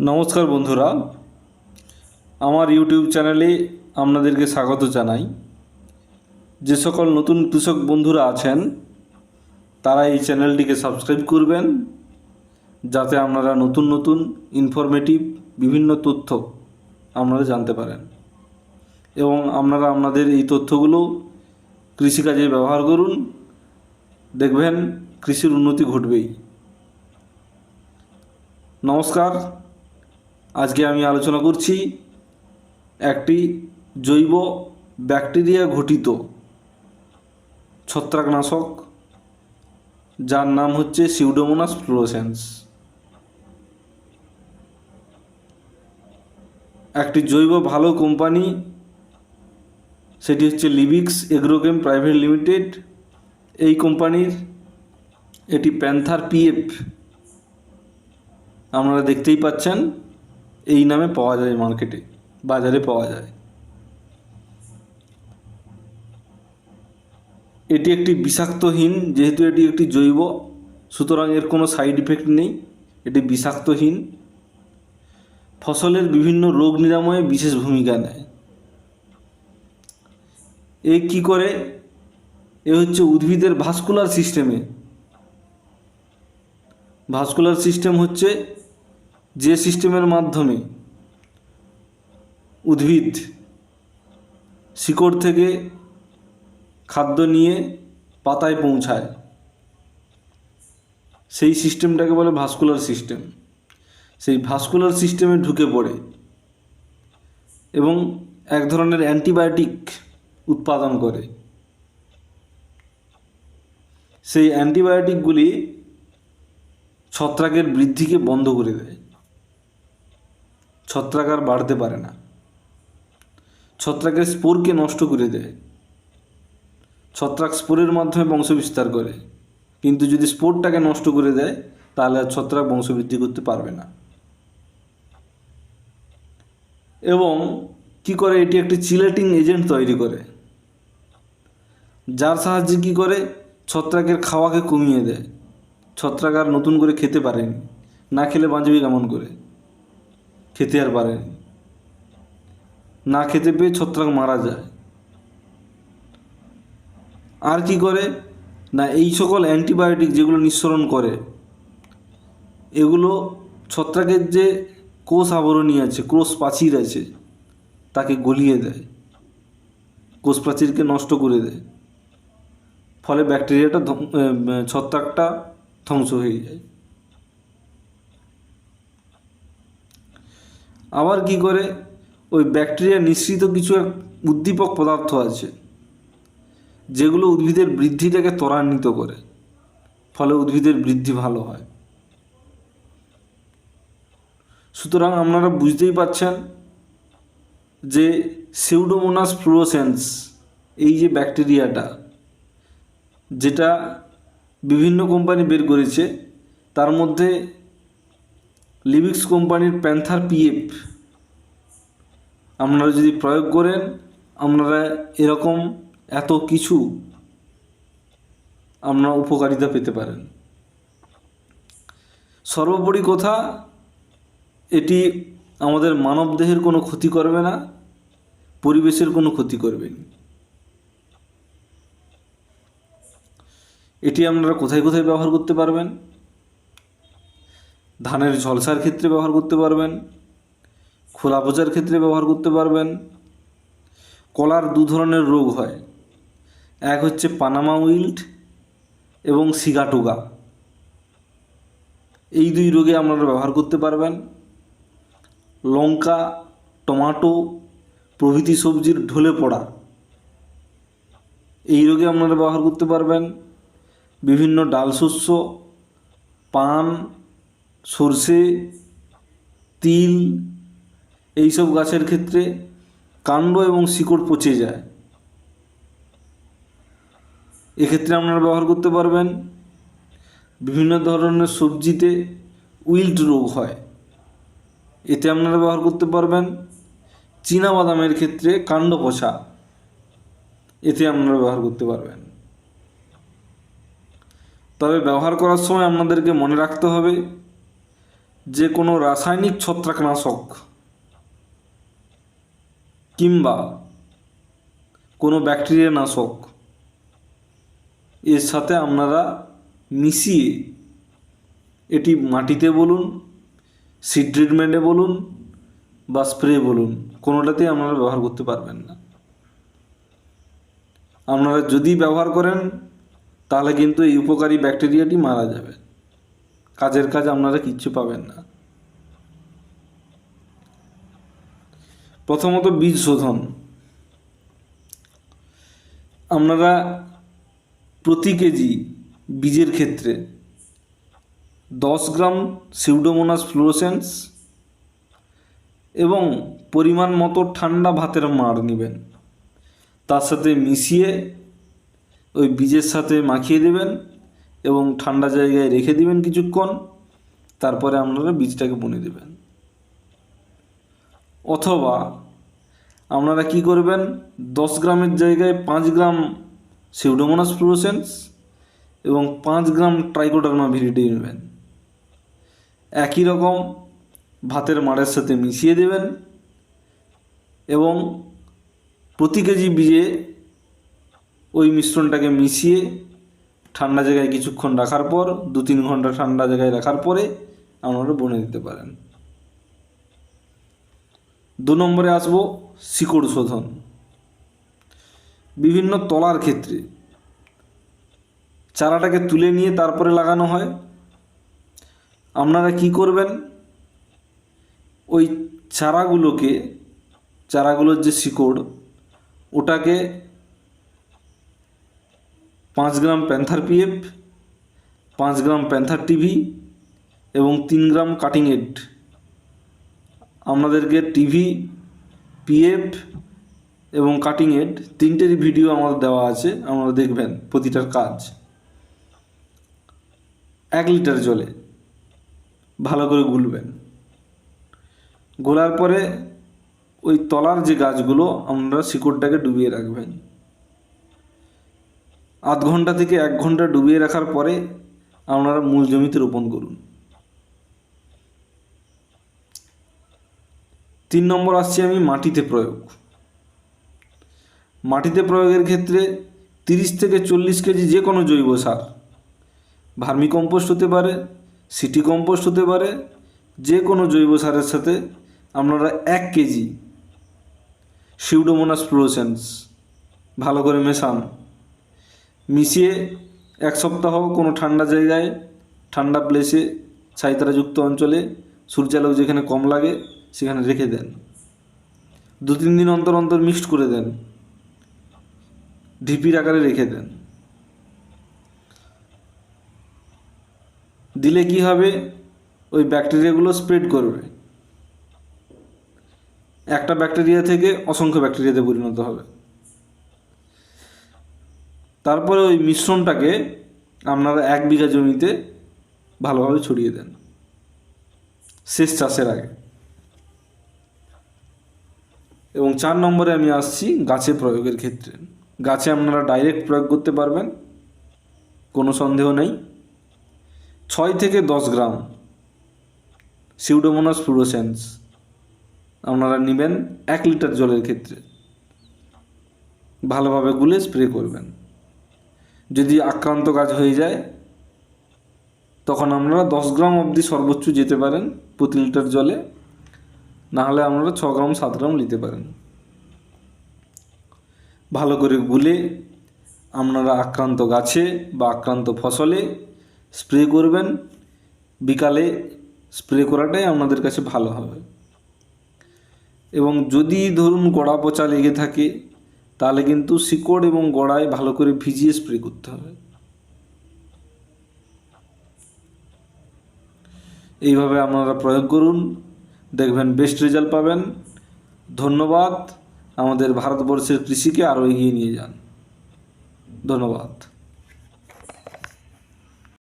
নমস্কার বন্ধুরা। আমার ইউটিউব চ্যানেলে আপনাদেরকে স্বাগত জানাই। যে সকল নতুন কৃষক বন্ধুরা আছেন, তারা এই চ্যানেলটিকে সাবস্ক্রাইব করবেন, যাতে আপনারা নতুন নতুন ইনফরমেটিভ বিভিন্ন তথ্য আপনারা জানতে পারেন। এবং আপনারা আপনাদের এই তথ্যগুলো কৃষিকাজে ব্যবহার করুন। দেখবেন কৃষির উন্নতি ঘটবেই। নমস্কার। আজকে আমি আলোচনা করছি একটি জৈব ব্যাকটেরিয়া ঘটিত ছত্রাকনাশক, যার নাম হচ্ছে সিউডোমোনাস ফ্লোরোসেন্স একটি জৈব ভালো কোম্পানি, সেটি হচ্ছে লিবিক্স এগ্রোকেম প্রাইভেট লিমিটেড এই কোম্পানির এটি প্যান্থার পিএফ আপনারা দেখতেই পাচ্ছেন। এই নামে পাওয়া যায় মার্কেটে বাজারে পাওয়া যায়। এটি একটি বিষাক্তহীন, যেহেতু এটি একটি জৈব, সুতরাং এর কোনো সাইড ইফেক্ট নেই, এটি বিষাক্তহীন। ফসলের বিভিন্ন রোগ নিরাময়ে বিশেষ ভূমিকা নেয়। এ কি করে? এ হচ্ছে উদ্ভিদের ভাস্কুলার সিস্টেমে ভাস্কুলার সিস্টেম হচ্ছে যে সিস্টেমের মাধ্যমে উদ্ভিদ শিকড় থেকে খাদ্য নিয়ে পাতায় পৌঁছায়, সেই সিস্টেমটাকে বলে ভাস্কুলার সিস্টেম। সেই ভাস্কুলার সিস্টেমে ঢুকে পড়ে এবং এক ধরনের অ্যান্টিবায়োটিক উৎপাদন করে। সেই অ্যান্টিবায়োটিকগুলি ছত্রাকের বৃদ্ধিকে বন্ধ করে দেয়। ছত্রাক আর বাড়তে পারে না। ছত্রাকের স্পোরকে নষ্ট করে দেয়। ছত্রাক স্পোরের মাধ্যমে বংশবিস্তার করে। কিন্তু যদি স্পোরটাকে নষ্ট করে দেয়, তাহলে আর ছত্রাক বংশবৃদ্ধি করতে পারবে না। এবং কি করে? এটি একটি চিলেটিং এজেন্ট তৈরি করে। যার সাহায্যে কি করে? ছত্রাকের খাওয়াকে কমিয়ে দেয়। ছত্রাক আর নতুন করে খেতে পারেনি। না খেলে বাঁচবে কেমন করে? খেতে আর পারেনি না। খেতে পেয়ে ছত্রাক মারা যায়। আর কি করে? না, এই সকল অ্যান্টিবায়োটিক যেগুলো নিঃসরণ করে, এগুলো ছত্রাকের যে কোষ আবরণী আছে, কোষ প্রাচীর আছে, তাকে গলিয়ে দেয়। কোষ প্রাচীরকে নষ্ট করে দেয়। ফলে ব্যাকটেরিয়াটা ছত্রাকটা ধ্বংস হয়ে যায়। আবার কি করে? ওই ব্যাকটেরিয়া নিঃসৃত কিছু এক উদ্দীপক পদার্থ আছে, যেগুলো উদ্ভিদের বৃদ্ধিটাকে ত্বরান্বিত করে, ফলে উদ্ভিদের বৃদ্ধি ভালো হয়। সুতরাং আপনারা বুঝতেই পারছেন যে সিউডোমোনাস ফ্লোরোসেন্স এই যে ব্যাকটেরিয়াটা, যেটা বিভিন্ন কোম্পানি বের করেছে, তার মধ্যে লিবিক্স কোম্পানির প্যান্থার পিএফ আপনারা যদি প্রয়োগ করেন, আপনারা এরকম এত কিছু আপনারা উপকারিতা পেতে পারেন। সর্বোপরি কথা, এটি আমাদের মানবদেহের কোনো ক্ষতি করবে না, পরিবেশের কোনো ক্ষতি করবে না। এটি আপনারা কোথায় কোথায় ব্যবহার করতে পারবেন? ধানের ঝলসার ক্ষেত্রে ব্যবহার করতে পারবেন, খোলা পচার ক্ষেত্রে ব্যবহার করতে পারবেন, কলার দু ধরনের রোগ হয়। এক হচ্ছে পানামা উইল্ট এবং সিগাটুগা এই দুই রোগে আপনারা ব্যবহার করতে পারবেন। লঙ্কা, টমাটো প্রভৃতি সবজির ঢলে পড়া। এই রোগে আপনারা ব্যবহার করতে পারবেন। বিভিন্ন ডাল শস্য, পান সর্ষে, তিল, এইসব গাছের ক্ষেত্রে কাণ্ড এবং শিকড় পচে যায়। এক্ষেত্রে আপনারা ব্যবহার করতে পারবেন বিভিন্ন ধরনের সবজিতে উইল্ট রোগ হয়। এতে আপনারা ব্যবহার করতে পারবেন চীনা বাদামের ক্ষেত্রে কাণ্ড পচা। এতে আপনারা ব্যবহার করতে পারবেন। তবে ব্যবহার করার সময় আপনাদেরকে মনে রাখতে হবে যে কোনো রাসায়নিক ছত্রাকনাশক কিংবা কোনো ব্যাকটেরিয়া নাশক এর সাথে আপনারা মিশিয়ে এটি মাটিতে বলুন, সিড ট্রিটমেন্টে বলুন বা স্প্রে বলুন, কোনোটাতেই আপনারা ব্যবহার করতে পারবেন না। আপনারা যদি ব্যবহার করেন, তাহলে কিন্তু এই উপকারী ব্যাকটেরিয়াটি মারা যাবে। কাজের কাজ আপনারা কিচ্ছু পাবেন না। প্রথমত বীজ শোধন। আপনারা প্রতি কেজি বীজের ক্ষেত্রে দশ গ্রাম সিউডোমোনাস ফ্লোরোসেন্স এবং পরিমাণ মতো ঠান্ডা ভাতের মাড় নেবেন। তার সাথে মিশিয়ে ওই বীজের সাথে মাখিয়ে দেবেন। এবং ঠান্ডা জায়গায় রেখে দিবেন কিছুক্ষণ, তারপরে আপনারা বীজটাকে বুনে দেবেন। অথবা আপনারা কি করবেন, দশ গ্রামের জায়গায় পাঁচ গ্রাম সিউডোমোনাস ফ্লুরোসেন্স এবং পাঁচ গ্রাম ট্রাইকোডার্মা ভিরিডি নেবেন। একই রকম ভাতের মাড়ের সাথে মিশিয়ে দেবেন এবং প্রতি কেজি বীজে ওই মিশ্রণটাকে মিশিয়ে ঠান্ডা জায়গায় কিছুক্ষণ রাখার পর, দু তিন ঘণ্টা ঠান্ডা জায়গায় রাখার পরে আপনারা বনে দিতে পারেন। দু নম্বরে আসব শিকড় শোধন। বিভিন্ন তলার ক্ষেত্রে চারাটাকে তুলে নিয়ে তারপরে লাগানো হয়। আপনারা কি করবেন? ওই চারাগুলোকে, চারাগুলোর যে শিকড়, ওটাকে পাঁচ গ্রাম প্যান্থার পিএফ, পাঁচ গ্রাম প্যান্থার টিভি এবং তিন গ্রাম কাটিং এড আপনাদেরকে টিভি, পিএফ এবং কাটিং এড তিনটেরই ভিডিও আমাদের দেওয়া আছে, আপনারা দেখবেন প্রতিটার কাজ। এক লিটার জলে ভালো করে গুলবেন। গোলার পরে ওই তলার যে গাছগুলো আপনারা শিকড়টাকে ডুবিয়ে রাখবেন। আধ ঘণ্টা থেকে এক ঘণ্টা ডুবিয়ে রাখার পরে আপনারা মূল জমিতে রোপণ করুন। তিন নম্বর আসছি আমি মাটিতে প্রয়োগ। মাটিতে প্রয়োগের ক্ষেত্রে তিরিশ থেকে চল্লিশ কেজি যে কোনো জৈব সার, ভার্মি কম্পোস্ট হতে পারে, সিটি কম্পোস্ট হতে পারে যে কোনো জৈব সারের সাথে আপনারা এক কেজি সিউডোমোনাস ফ্লোরোসেন্স ভালো করে মেশান। মিশিয়ে এক সপ্তাহ কোনো ঠান্ডা জায়গায়, ঠান্ডা প্লেসে ছাইতারাযুক্ত অঞ্চলে সূর্যালোক যেখানে কম লাগে সেখানে রেখে দেন। দু তিন দিন অন্তর অন্তর মিক্সড করে দেন। ঢিপির আকারে রেখে দেন। দিলে কি হবে? ওই ব্যাকটেরিয়াগুলো স্প্রেড করবে। একটা ব্যাকটেরিয়া থেকে অসংখ্য ব্যাকটেরিয়াতে পরিণত হবে। তারপরে ওই মিশ্রণটাকে আপনারা এক বিঘা জমিতে ভালোভাবে ছড়িয়ে দেন। শেষ চাষের আগে। এবং চার নম্বরে আমি আসছি গাছে প্রয়োগের ক্ষেত্রে। গাছে আপনারা ডাইরেক্ট প্রয়োগ করতে পারবেন, কোনো সন্দেহ নেই। ছয় থেকে দশ গ্রাম সিউডোমোনাস ফ্লুরোসেন্স আপনারা নেবেন এক লিটার জলের ক্ষেত্রে। ভালোভাবে গুলে স্প্রে করবেন। যদি আক্রান্ত গাছ হয়ে যায়, তখন আপনারা দশ গ্রাম অবধি সর্বোচ্চ যেতে পারেন প্রতি লিটার জলে। নাহলে আপনারা ছ গ্রাম, সাত গ্রাম নিতে পারেন। ভালো করে গুলে আপনারা আক্রান্ত গাছে বা আক্রান্ত ফসলে স্প্রে করবেন। বিকালে স্প্রে করাটাই আপনাদের কাছে ভালো হবে। এবং যদি ধরুন গোড়া পচা লেগে থাকে তাহলে কিন্তু শিকড় এবং গোড়ায় ভালো করে ভিজিয়ে স্প্রে করতে হবে। এইভাবে আপনারা প্রয়োগ করুন। দেখবেন বেস্ট রেজাল্ট পাবেন। ধন্যবাদ। আমাদের ভারতবর্ষের কৃষিকে আরও এগিয়ে নিয়ে যান। ধন্যবাদ।